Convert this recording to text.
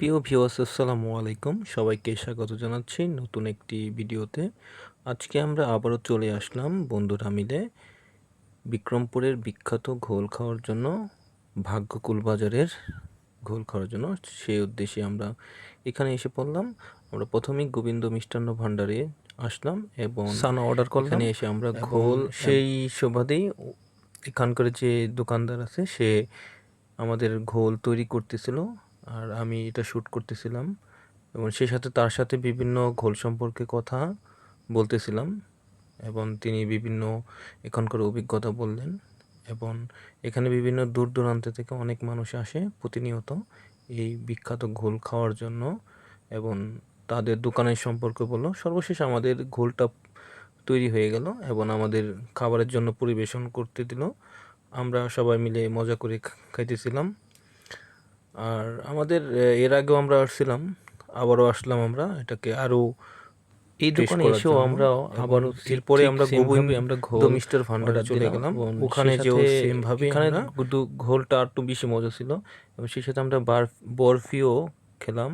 প্রিয় ভিউয়ার্স আসসালামু আলাইকুম। সবাইকে স্বাগত জানাচ্ছি নতুন একটি ভিডিওতে। আজকে আমরা আবারও চলে আসলাম বন্ধুরা মিলে বিক্রমপুরের বিখ্যাত ঘোল খাওয়ার জন্য ভাগ্যকুল বাজারের ঘোল খাওয়ার জন্য। সেই উদ্দেশ্যে আমরা এখানে এসে পড়লাম। আমরা প্রথমেই গোবিন্দ মিষ্টান্ন ভাণ্ডারে আসলাম এবং সানা অর্ডার করলাম। এখানে এসে আমরা ঘোল সেই সুবাদেই এখানকার যে দোকানদার আছে সে আমাদের ঘোল তৈরি করতেছিল। আর আমি এটা শ্যুট করতেছিলাম এবং সেই সাথে তার সাথে বিভিন্ন ঘোল সম্পর্কে কথা বলতেছিলাম এবং তিনি বিভিন্ন এখানকার অভিজ্ঞতা বললেন এবং এখানে বিভিন্ন দূর দূরান্ত থেকে অনেক মানুষ আসে প্রতিনিয়ত এই বিখ্যাত ঘোল খাওয়ার জন্য এবং তাদের দোকানের সম্পর্কে বলল, সর্বশেষ আমাদের ঘোলটা তৈরি হয়ে গেল এবং আমাদের খাবারের জন্য পরিবেশন করতে দিল। আমরা সবাই মিলে মজা করে খাইতেছিলাম। আর আমাদের এর আগেও আমরা আসছিলাম আবারও আসলাম আমরা এটাকে আরও এই দোকানে এসেও আমরা আবার এরপরে আমরা গোবিন্দ আমরা ঘোল মিস্টার ভান্ডারে চলে গেলাম। ওখানে যেও সেম ভাবে এখানে ঘোলটা একটু বেশি মজা ছিল। এবং সেই সাথে আমরা বার বরফিও খেলাম।